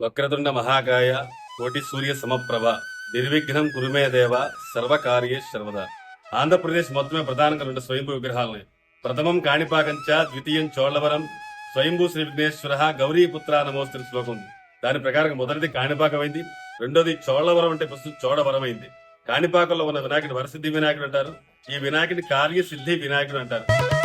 వక్రతుండ మహాకాయ కోటి సూర్య సమప్రభ. నిర్విఘ్నం కురుమే దేవ సర్వకార్యే సర్వదా. ఆంధ్రప్రదేశ్ మొత్తమే ప్రధానంగా రెండు స్వయంభూ విగ్రహాలని. ప్రథమం కాణిపాకంచ ద్వితీయం చోళవరం. స్వయంభూ శ్రీ విఘ్నేశ్వర గౌరీపుత్ర నమోస్తున్న శ్లోకం దాని ప్రకారం మొదటిది కాణిపాకమైంది రెండోది చోళవరం అంటే ప్రస్తుతం చోడవరం అయింది కాణిపాకంలో ఉన్న వినాయకుడు వరసిద్ధి వినాయకుడు అంటారు. ఈ వినాయకుడి కార్యసిద్ధి వినాయకుడు అంటారు.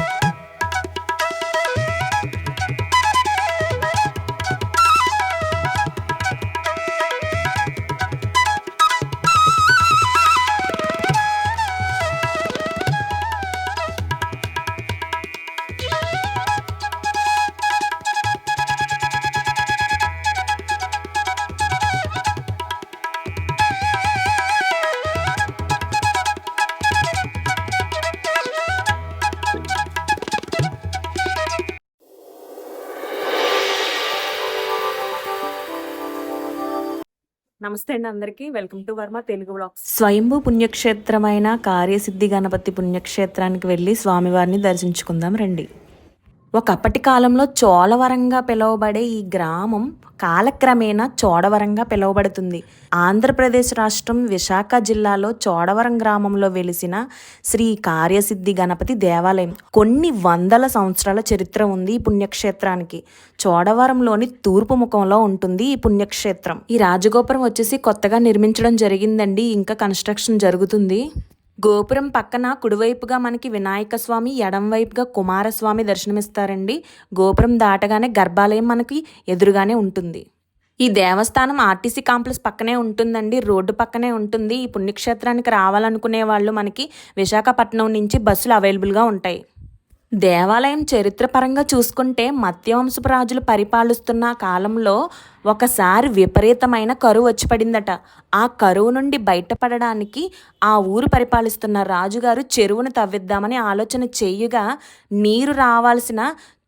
నమస్తే అండి అందరికీ. Welcome to Varma Telugu blogs స్వయంభూ పుణ్యక్షేత్రమైన కార్యసిద్ధి గణపతి పుణ్యక్షేత్రానికి వెళ్ళి స్వామివారిని దర్శించుకుందాం రండి. ఒకప్పటి కాలంలో చోళవరంగా పిలువబడే ఈ గ్రామం కాలక్రమేణా చోడవరంగా పిలువబడుతుంది. ఆంధ్రప్రదేశ్ రాష్ట్రం విశాఖ జిల్లాలో చోడవరం గ్రామంలో వెలిసిన శ్రీ కార్యసిద్ధి గణపతి దేవాలయం. కొన్ని వందల సంవత్సరాల చరిత్ర ఉంది ఈ పుణ్యక్షేత్రానికి. చోడవరంలోని తూర్పు ముఖంలో ఉంటుంది ఈ పుణ్యక్షేత్రం. ఈ రాజగోపురం వచ్చేసి కొత్తగా నిర్మించడం జరిగిందండి. ఇంకా కన్స్ట్రక్షన్ జరుగుతుంది. గోపురం పక్కన కుడివైపుగా మనకి వినాయక స్వామి ఎడంవైపుగా కుమారస్వామి దర్శనమిస్తారండి. గోపురం దాటగానే గర్భాలయం మనకి ఎదురుగానే ఉంటుంది. ఈ దేవస్థానం ఆర్టీసీ కాంప్లెక్స్ పక్కనే ఉంటుందండి. రోడ్డు పక్కనే ఉంటుంది. ఈ పుణ్యక్షేత్రానికి రావాలనుకునే వాళ్ళు మనకి విశాఖపట్నం నుంచి బస్సులు అవైలబుల్గా ఉంటాయి. దేవాలయం చరిత్రపరంగా చూసుకుంటే మత్యవంశపు రాజులు పరిపాలిస్తున్న కాలంలో ఒకసారి విపరీతమైన కరువు వచ్చి పడిందట ఆ కరువు నుండి బయటపడడానికి ఆ ఊరు పరిపాలిస్తున్న రాజుగారు చెరువును తవ్విద్దామని ఆలోచన చేయగా నీరు రావాల్సిన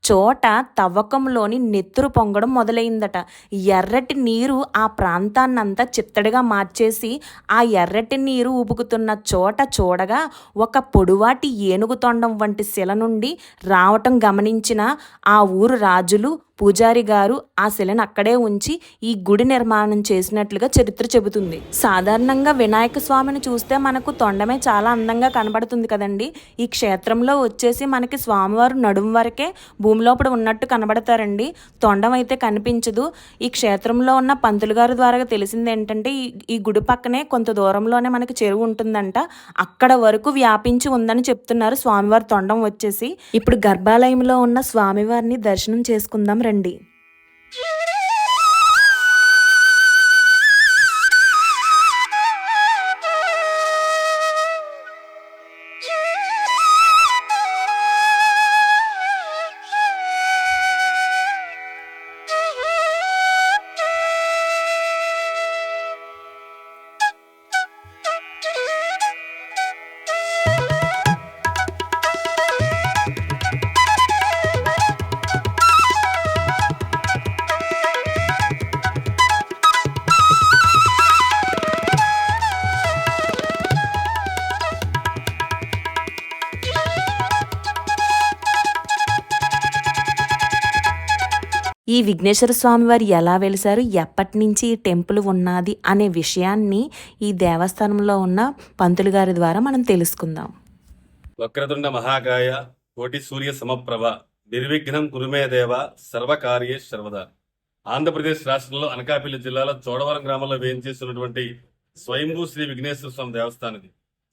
చోట తవ్వకంలోని నెత్తురు పొంగడం మొదలైందట. ఎర్రటి నీరు ఆ ప్రాంతాన్నంతా చిత్తడిగా మార్చేసి ఆ ఎర్రటి నీరు ఉబుకుతున్న చోట చూడగా ఒక పొడువాటి ఏనుగు తొండం వంటి శిల నుండి రావటం గమనించిన ఆ ఊరు రాజులు పూజారి గారు ఆ శిలను అక్కడే ఉంచి ఈ గుడి నిర్మాణం చేసినట్లుగా చరిత్ర చెబుతుంది. సాధారణంగా వినాయక స్వామిని చూస్తే మనకు తొండమే చాలా అందంగా కనబడుతుంది కదండి. ఈ క్షేత్రంలో వచ్చేసి మనకి స్వామివారు నడుము వరకే భూమి లోపల ఉన్నట్టు కనబడతారండి. తొండం అయితే కనిపించదు. ఈ క్షేత్రంలో ఉన్న పంతులు గారు ద్వారా తెలిసింది ఏంటంటే ఈ గుడి పక్కనే కొంత దూరంలోనే మనకి చెరువు ఉంటుందంట. అక్కడ వరకు వ్యాపించి ఉందని చెప్తున్నారు స్వామివారి తొండం వచ్చేసి. ఇప్పుడు గర్భాలయంలో ఉన్న స్వామివారిని దర్శనం చేసుకుందాం రండి. ఈ విఘ్నేశ్వర స్వామి వారు ఎలా వెలిశారు ఎప్పటి నుంచి ఈ టెంపుల్ ఉన్నది అనే విషయాన్ని ఈ దేవస్థానంలో ఉన్న పంతులు గారి ద్వారా మనం తెలుసుకుందాం. వక్రతుండ మహాకాయ కోటి సూర్య సమప్రభ నిర్విఘ్నం కురుమే దేవ సర్వకార్య సర్వద. ఆంధ్రప్రదేశ్ రాష్ట్రంలో అనకాపల్లి జిల్లాలో చోడవరం గ్రామంలో వేయించేస్తున్నటువంటి స్వయంభూ శ్రీ విఘ్నేశ్వర స్వామి దేవస్థానం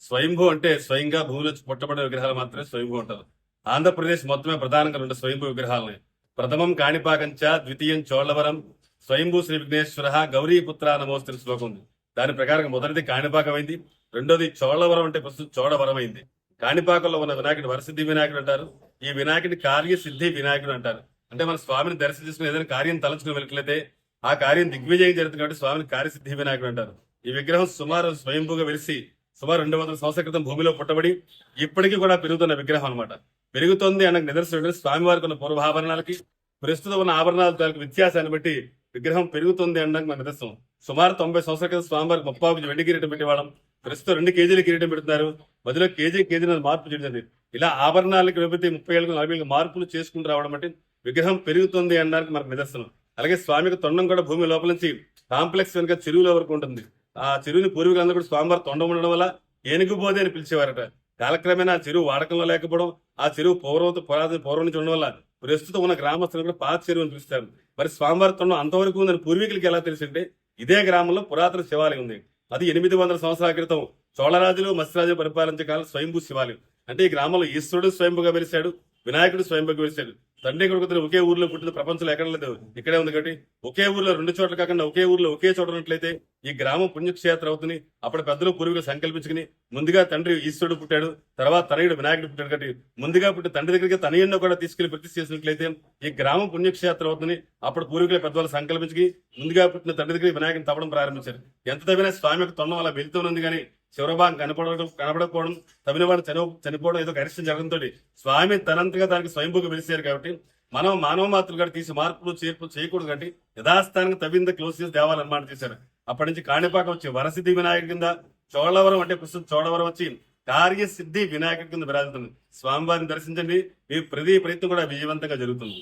స్వయంభూ అంటే స్వయంగా భూమిలో పుట్టబడిన విగ్రహాలు మాత్రమే స్వయంభూ ఉంటారు ఆంధ్రప్రదేశ్ మొత్తమే ప్రధానంగా రెండు స్వయంభూ విగ్రహాలని ప్రథమం కాణిపాకంచ ద్వితీయం చోళవరం స్వయంభూ శ్రీ విఘ్నేశ్వర గౌరీపుత్ర నమోస్తున్న శ్లోకం ఉంది. దాని ప్రకారం మొదటిది కాణిపాకమైంది రెండోది చోళవరం అంటే ప్రస్తుతం చోడవరం అయింది కాణిపాకంలో ఉన్న వినాయకుడు వరసిద్ధి వినాయకుడు అంటారు. ఈ వినాయకుడి కార్యసిద్ధి వినాయకుడు అంటారు. అంటే మన స్వామిని దర్శనం చేసుకుని ఏదైనా కార్యం తలచుకుని వెళ్ళట్లయితే ఆ కార్యం దిగ్విజయం జరుగుతుంది కాబట్టి స్వామిని కార్యసిద్ధి వినాయకుడు అంటారు. ఈ విగ్రహం సుమారు స్వయంభూగా వెలిసి సుమారు రెండు వందల సంవత్సరాల క్రితం భూమిలో పుట్టబడి ఇప్పటికీ కూడా పెరుగుతున్న విగ్రహం అన్నమాట. పెరుగుతోంది అన్న నిదర్శనం స్వామివారికి ఉన్న పూర్వాభరణాలకి ప్రస్తుతం ఉన్న ఆభరణాల తాలూకు వ్యత్యాసాన్ని బట్టి విగ్రహం పెరుగుతుంది అనడానికి మన నిదర్శనం. సుమారు తొంభై సంవత్సరాల క్రితం స్వామివారికి ముప్పాకు వెండి కిరీటం పెట్టేవాళ్ళం. ప్రస్తుతం రెండు కేజీల కిరీటం పెడుతున్నారు. మధ్యలో కేజీ కేజీ మార్పు చేయడం జరిగింది. ఇలా ఆభరణాలకు విభూతి ముప్పై ఏళ్ళకు నలభై ఏళ్ళకు మార్పులు చేసుకుంటూ రావడం అంటే విగ్రహం పెరుగుతుంది అనడానికి మనకు నిదర్శనం. అలాగే స్వామికి తొండం కూడా భూమి లోపల నుంచి కాంప్లెక్స్ వెనుక చెరువుల వరకు ఉంటుంది. ఆ చెరువుని పూర్వీకులందరూ కూడా స్వామివారి తొండం ఉండడం వల్ల ఏనుగు బోధి అని పిలిచేవారట. కాలక్రమేణా ఆ చెరువు వాడకంలో లేకపోవడం ఆ చెరువు పూర్వం పురాతన పూర్వం నుంచి ఉండడం వల్ల ప్రస్తుతం ఉన్న గ్రామస్తులు కూడా పాత చెరువు అని పిలుస్తారు మరి స్వామివారి తొండం అంతవరకు ఉందని పూర్వీకులకి ఎలా తెలిసింటే ఇదే గ్రామంలో పురాతన శివాలయం ఉంది. అది ఎనిమిది వందల సంవత్సరాల క్రితం చోళరాజులు మత్స్యరాజులు పరిపాలించే కాలం స్వయంభూ శివాలయం. అంటే ఈ గ్రామంలో ఈశ్వరుడు స్వయంభూగా వెలిశాడు వినాయకుడు స్వయంభూగా వేశాడు. తండ్రి కొడుకుతులు ఒకే ఊర్లో పుట్టిన ప్రపంచంలో ఎక్కడ లేదు. ఇక్కడే ఉంది కాబట్టి ఒకే ఊర్లో రెండు చోట్ల కాకుండా ఒకే ఊర్లో ఒకే చోట ఉన్నట్లయితే ఈ గ్రామం పుణ్యక్షేత్రం అవుతుంది. అప్పుడు పెద్దలు పూర్వీకులు సంకల్పించుకుని ముందుగా తండ్రి ఈశ్వరుడు పుట్టాడు. తర్వాత తనయుడు వినాయకుడు పుట్టాడు కాబట్టి ముందుగా పుట్టి తండ్రి దగ్గరికి తనయుడిని కూడా తీసుకెళ్ళి ప్రతిష్ఠ చేసినట్లయితే ఈ గ్రామం పుణ్యక్షేత్రం అవుతుంది అప్పుడు పూర్వీకులు పెద్దవాళ్ళు సంకల్పించుకుని ముందుగా పుట్టిన తండ్రి దగ్గర వినాయకుని తవ్వడం ప్రారంభించారు. ఎంత తవ్వినా స్వామి యొక్క తొండం అలా వెళ్తూనుంది కానీ శివరభాగం కనపడడం కనపడకపోవడం తమిళ వాడు చనిపో చనిపోవడం ఏదో గరిష్టం జరగడంతో స్వామి తనంతగా దానికి స్వయంభూగా వెలిసారు కాబట్టి మనం మానవ మాతృలు కూడా తీసి మార్పులు చేర్పులు చేయకూడదు కాబట్టి యథాస్థానంగా తవ్వింద క్లోజ్ చేసి దేవాలయం నిర్మాణం చేశారు అప్పటి నుంచి కాణిపాకం వచ్చి వరసిద్ధి వినాయకుడి కింద చోళవరం అంటే ప్రస్తుతం చోడవరం వచ్చి కార్యసిద్ధి వినాయకుడి కింద విరాజుతుంది స్వామివారిని దర్శించండి. మీ ప్రతి ప్రయత్నం కూడా విజయవంతంగా జరుగుతుంది.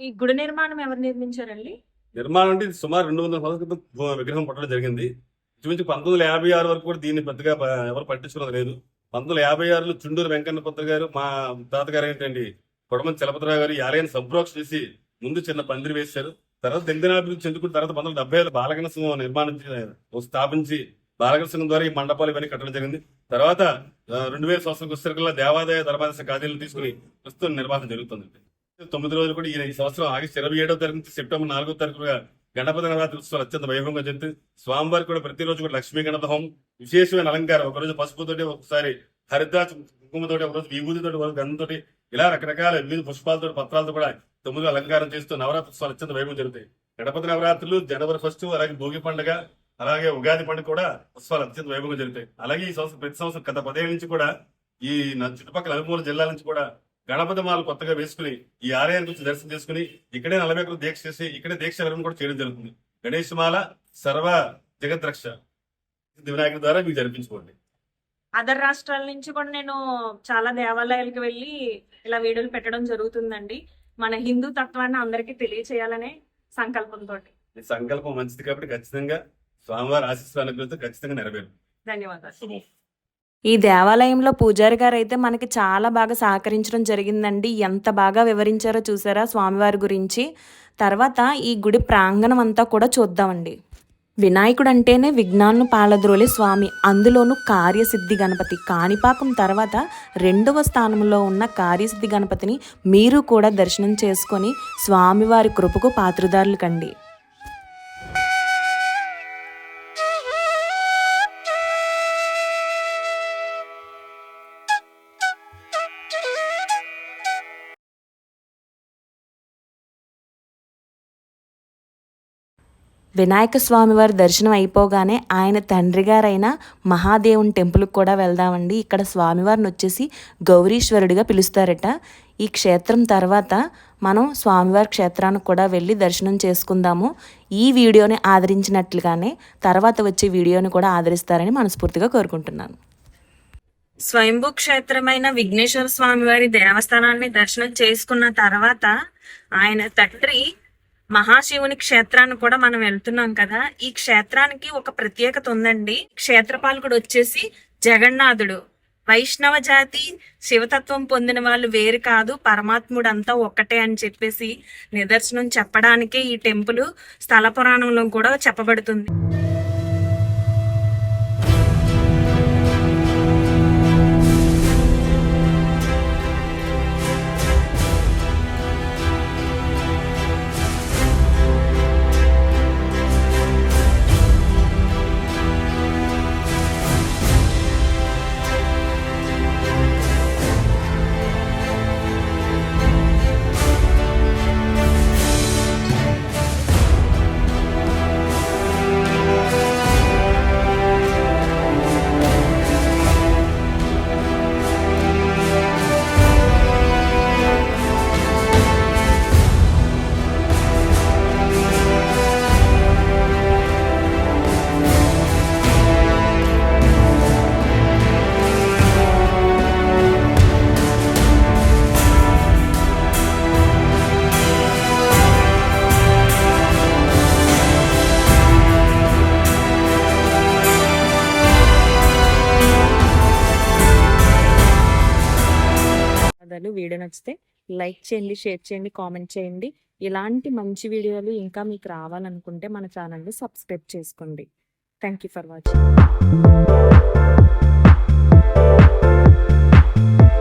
ఈ గుడి నిర్మాణం ఎవరు నిర్మించారండి? నిర్మాణం అంటే సుమారు రెండు వందల సంవత్సరాల క్రితం విగ్రహం పుట్టడం జరిగింది. ఇంచుమించు పంతొమ్మిది వందల యాభై ఆరు వరకు కూడా దీన్ని పెద్దగా ఎవరు పట్టించుకున్నది లేదు. పంతొమ్మిది వందల యాభై ఆరులో చుండూరు వెంకన్న పుత్ర గారు మా తాతగారు ఏంటండి కొడమని చలపతిరావు గారు ఈ ఆలయాన్ని సంప్రోక్ష చేసి ముందు చిన్న పందిరి వేశారు. తర్వాత దిగ్దనాభివృద్ధి చెందుకున్న తర్వాత పంతొమ్మిది వందల డెబ్బై ఏళ్ళు బాలగణ సంఘం నిర్మాణం స్థాపించి బాలగణ సంఘం ద్వారా ఈ మండపాలు ఇవన్నీ కట్టడం జరిగింది. తర్వాత రెండు వేల సంవత్సరం వచ్చేసరికల్లా దేవాదాయ ధర్మాదాయ ఖాదీలు తీసుకుని ప్రస్తుతం నిర్మాణం జరుగుతుంది. తొమ్మిది రోజులు కూడా ఈ సంవత్సరం ఆగస్టు ఇరవై ఏడవ తారీఖు నుంచి సెప్టెంబర్ నాలుగో తారీఖుగా గణపతి నవరాత్రి ఉత్సవాలు అత్యంత వైభవంగా జరుగుతుంది స్వామివారి కూడా ప్రతిరోజు కూడా లక్ష్మీ గణపతి హోమం విశేషమైన అలంకారం. ఒకరోజు పసుపుతోటి ఒకసారి హరిద్రా కుంకుమతోటి ఒకరోజు విభూతితోటి ఒకరోజు గంధంతోటి ఇలా రకరకాల వివిధ పుష్పాలతో పత్రాలతో కూడా తొమ్మిది అలంకారం చేస్తూ నవరాత్రి ఉత్సవాలు అత్యంత వైభవం జరుగుతాయి. గణపతి నవరాత్రులు జనవరి ఫస్ట్ అలాగే భోగి పండుగ అలాగే ఉగాది పండుగ కూడా ఉత్సవాలు అత్యంత వైభవంగా జరుగుతాయి. అలాగే ఈ సంవత్సరం ప్రతి సంవత్సరం గత పదేళ్ళ నుంచి కూడా ఈ నా చుట్టుపక్కల నలుమూల జిల్లాల నుంచి కూడా గణపతి మాలు కొత్తగా వేసుకుని ఈ ఆలయానికి వచ్చి దర్శనం చేసుకుని ఇక్కడే నలభై ఒకరు దీక్ష చేసి ఇక్కడే దీక్ష విరమణ కూడా చేయడం జరుగుతుంది. గణేష్ మాల సర్వ జగద్రక్ష. వినాయకుడి ద్వారా మీకు జరిపించుకోండి. అదర్ రాష్ట్రాల నుంచి కూడా నేను చాలా దేవాలయాలకు వెళ్ళి ఇలా వీడియోలు పెట్టడం జరుగుతుందండి. మన హిందూ తత్వాన్ని అందరికీ తెలియచేయాలనే సంకల్పంతో ఈ సంకల్పం మంచిది కాబట్టి ఖచ్చితంగా స్వామివారి ఆశీస్సులు ఖచ్చితంగా నెరవేరు ధన్యవాదాలు. ఈ దేవాలయంలో పూజారి గారు అయితే మనకి చాలా బాగా సహకరించడం జరిగిందండి. ఎంత బాగా వివరించారో చూసారా స్వామివారి గురించి. తర్వాత ఈ గుడి ప్రాంగణం అంతా కూడా చూద్దామండి. వినాయకుడు అంటేనే విఘ్నాలను పాలద్రోలే స్వామి. అందులోనూ కార్యసిద్ధి గణపతి. కాణిపాకం తర్వాత రెండవ స్థానంలో ఉన్న కార్యసిద్ధి గణపతిని మీరు కూడా దర్శనం చేసుకొని స్వామివారి కృపకు పాత్రదారులు కండి. వినాయక స్వామి వారి దర్శనం అయిపోగానే ఆయన తండ్రి గారైన మహాదేవుని టెంపుల్కి కూడా వెళ్దామండి. ఇక్కడ స్వామివారిని వచ్చేసి గౌరీశ్వరుడిగా పిలుస్తారట. ఈ క్షేత్రం తర్వాత మనం స్వామివారి క్షేత్రానికి కూడా వెళ్ళి దర్శనం చేసుకుందాము. ఈ వీడియోని ఆదరించినట్లుగానే తర్వాత వచ్చే వీడియోని కూడా ఆదరిస్తారని మనస్ఫూర్తిగా కోరుకుంటున్నాను. స్వయంభూ క్షేత్రమైన విఘ్నేశ్వర స్వామివారి దేవస్థానాన్ని దర్శనం చేసుకున్న తర్వాత ఆయన తండ్రి మహాశివుని క్షేత్రాన్ని కూడా మనం వెళ్తున్నాం కదా. ఈ క్షేత్రానికి ఒక ప్రత్యేకత ఉందండి. క్షేత్రపాలకుడు వచ్చేసి జగన్నాథుడు. వైష్ణవ జాతి శివతత్వం పొందిన వాళ్ళు వేరు కాదు. పరమాత్ముడు అంతా ఒక్కటే అని చెప్పేసి నిదర్శనం చెప్పడానికే ఈ టెంపుల్ స్థల పురాణంలో కూడా చెప్పబడుతుంది. వీడియో నచ్చితే లైక్ చేయండి షేర్ చేయండి కామెంట్ చేయండి. ఇలాంటి మంచి వీడియోలు ఇంకా మీకు రావాలనుకుంటే మన ఛానల్ని సబ్స్క్రైబ్ చేసుకోండి. Thank you for watching.